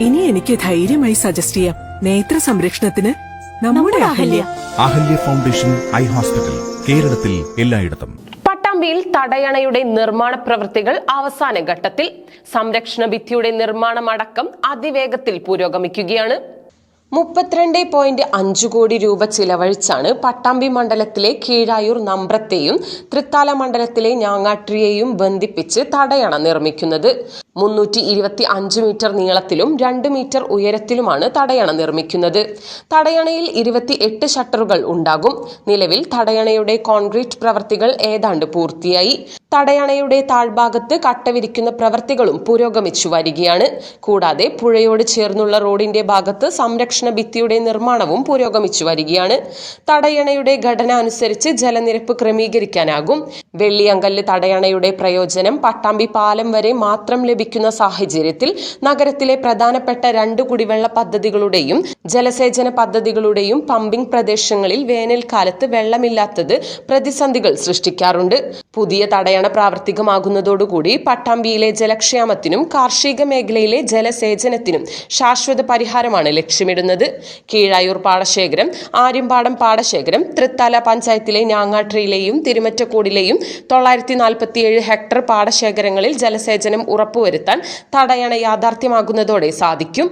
ഇനി എനിക്ക് ധൈര്യമായി സജസ്റ്റ് ചെയ്യാം. നേത്ര സംരക്ഷണത്തിന് നമ്മുടെ Ahalya. Ahalya. Foundation eye hospital കേരളത്തിൽ എല്ലായിടത്തും. പട്ടാമ്പിയിൽ തടയണയുടെ നിർമ്മാണ പ്രവൃത്തികൾ അവസാന ഘട്ടത്തിൽ. സംരക്ഷണ ഭിത്തിയുടെ നിർമ്മാണമടക്കം അതിവേഗത്തിൽ പുരോഗമിക്കുകയാണ്. മുപ്പത്തിരണ്ട് പോയിന്റ് അഞ്ചു കോടി രൂപ ചിലവഴിച്ചാണ് പട്ടാമ്പി മണ്ഡലത്തിലെ കീഴായൂർ നമ്പ്രത്തെയും തൃത്താല മണ്ഡലത്തിലെ ഞാങ്ങാട്ടിയെയും ബന്ധിപ്പിച്ച് തടയണ നിർമ്മിക്കുന്നത്. മുന്നൂറ്റി ഇരുപത്തി അഞ്ച് മീറ്റർ നീളത്തിലും രണ്ട് മീറ്റർ ഉയരത്തിലുമാണ് തടയണ നിർമ്മിക്കുന്നത്. തടയണയിൽ ഇരുപത്തി എട്ട് ഷട്ടറുകൾ ഉണ്ടാകും. നിലവിൽ തടയണയുടെ കോൺക്രീറ്റ് പ്രവർത്തികൾ ഏതാണ്ട് പൂർത്തിയായി. തടയണയുടെ താഴ്ഭാഗത്ത് കട്ടവിരിക്കുന്ന പ്രവൃത്തികളും പുരോഗമിച്ചു വരികയാണ്. കൂടാതെ പുഴയോട് ചേർന്നുള്ള റോഡിന്റെ ഭാഗത്ത് സംരക്ഷണ ഭിത്തിയുടെ നിർമ്മാണവും പുരോഗമിച്ചു വരികയാണ്. തടയണയുടെ ഘടന അനുസരിച്ച് ജലനിരപ്പ് ക്രമീകരിക്കാനാകും. വെള്ളിയങ്കല്ല് തടയണയുടെ പ്രയോജനം പട്ടാമ്പി പാലം വരെ മാത്രം ലഭിക്കുന്ന സാഹചര്യത്തിൽ നഗരത്തിലെ പ്രധാനപ്പെട്ട രണ്ട് കുടിവെള്ള പദ്ധതികളുടെയും ജലസേചന പദ്ധതികളുടെയും പമ്പിംഗ് പ്രദേശങ്ങളിൽ വേനൽക്കാലത്ത് വെള്ളമില്ലാത്തത് പ്രതിസന്ധികൾ സൃഷ്ടിക്കാറുണ്ട്. പുതിയ തടയണ പ്രാവർത്തികമാകുന്നതോടുകൂടി പട്ടാമ്പിയിലെ ജലക്ഷാമത്തിനും കാർഷിക മേഖലയിലെ ജലസേചനത്തിനും ശാശ്വത പരിഹാരമാണ് ലക്ഷ്യമിടുന്നത്. കീഴായൂർ പാടശേഖരം ആര്യമ്പാടം പാടശേഖരം തൃത്താല പഞ്ചായത്തിലെ ഞാങ്ങാട്രിയിലെയും തിരുമറ്റക്കോടിലെയും തൊള്ളായിരത്തി നാൽപ്പത്തിയേഴ് ഹെക്ടർ പാടശേഖരങ്ങളിൽ ജലസേചനം ഉറപ്പുവരുത്താൻ തടയണ യാഥാർത്ഥ്യമാകുന്നതോടെ സാധിക്കും.